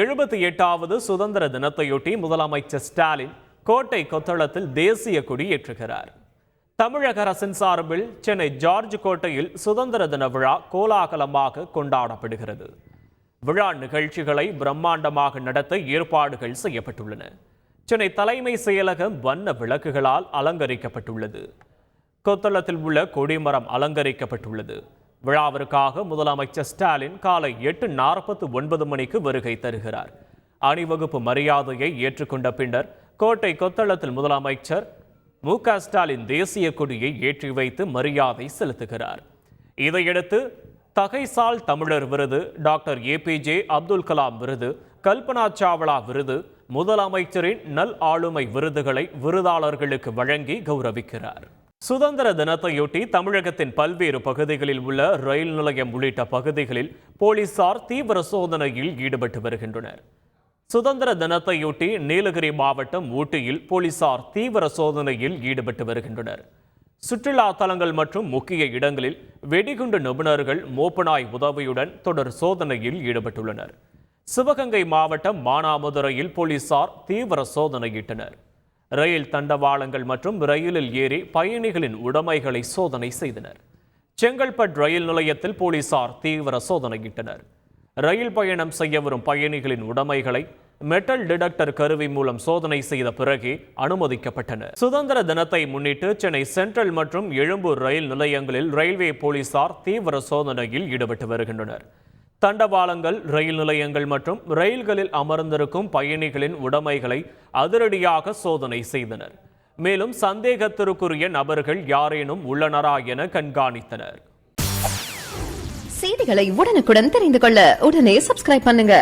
எழுபத்தி எட்டாவது சுதந்திர தினத்தையொட்டி முதலமைச்சர் ஸ்டாலின் கோட்டை கொத்தளத்தில் தேசிய கொடி ஏற்றுகிறார். தமிழக அரசின் சார்பில் சென்னை ஜார்ஜ் கோட்டையில் சுதந்திர தின விழா கோலாகலமாக கொண்டாடப்படுகிறது. விழா நிகழ்ச்சிகளை பிரம்மாண்டமாக நடத்த ஏற்பாடுகள் செய்யப்பட்டுள்ளன. சென்னை தலைமை செயலகம் வண்ண விளக்குகளால் அலங்கரிக்கப்பட்டுள்ளது. கொத்தளத்தில் உள்ள கொடிமரம் அலங்கரிக்கப்பட்டுள்ளது. விழாவிற்காக முதலமைச்சர் ஸ்டாலின் காலை எட்டு நாற்பத்து ஒன்பது மணிக்கு வருகை தருகிறார். அணிவகுப்பு மரியாதையை ஏற்றுக்கொண்ட பின்னர் கோட்டை கொத்தளத்தில் முதலமைச்சர் மு க ஸ்டாலின் தேசிய கொடியை ஏற்றி வைத்து மரியாதை செலுத்துகிறார். இதையடுத்து தகைசால் தமிழர் விருது டாக்டர் ஏபிஜே அப்துல் கலாம் விருது கல்பனா சாவ்லா விருது முதலமைச்சரின் நல் ஆளுமை விருதுகளை விருதாளர்களுக்கு வழங்கி கௌரவிக்கிறார். சுதந்திர தினத்தையொட்டி தமிழகத்தின் பல்வேறு பகுதிகளில் உள்ள ரயில் நிலையம் உள்ளிட்ட பகுதிகளில் போலீசார் தீவிர சோதனையில் ஈடுபட்டு வருகின்றனர். சுதந்திர தினத்தையொட்டி நீலகிரி மாவட்டம் ஊட்டியில் போலீசார் தீவிர சோதனையில் ஈடுபட்டு வருகின்றனர். சுற்றுலா தலங்கள் மற்றும் முக்கிய இடங்களில் வெடிகுண்டு நிபுணர்கள் மோப்பனாய் உதவியுடன் தொடர் சோதனையில் ஈடுபட்டுள்ளனர். சிவகங்கை மாவட்டம் மானாமதுரையில் போலீசார் தீவிர சோதனையிட்டனர். ரயில் தண்டவாளங்கள் மற்றும் ரயிலில் ஏறி பயணிகளின் உடைமைகளை சோதனை செய்தனர். செங்கல்பட் ரயில் நிலையத்தில் போலீசார் தீவிர சோதனையிட்டனர். ரயில் பயணம் செய்ய வரும் பயணிகளின் உடைமைகளை மெட்டல் டிடெக்டர் கருவி மூலம் சோதனை செய்த பிறகே அனுமதிக்கப்பட்டனர். சுதந்திர தினத்தை முன்னிட்டு சென்னை சென்ட்ரல் மற்றும் எழும்பூர் ரயில் நிலையங்களில் ரயில்வே போலீசார் தீவிர சோதனையில் ஈடுபட்டு வருகின்றனர். தண்டவாளங்கள் ரயில் நிலையங்கள் மற்றும் ரயில்களில் அமர்ந்திருக்கும் பயணிகளின் உடைமைகளை அதிரடியாக சோதனை செய்தனர். மேலும் சந்தேகத்திற்குரிய நபர்கள் யாரேனும் உள்ளனரா என கண்காணித்தனர். செய்திகளை உடனுக்குடன் தெரிந்து கொள்ள உடனே சப்ஸ்கிரைப் பண்ணுங்க.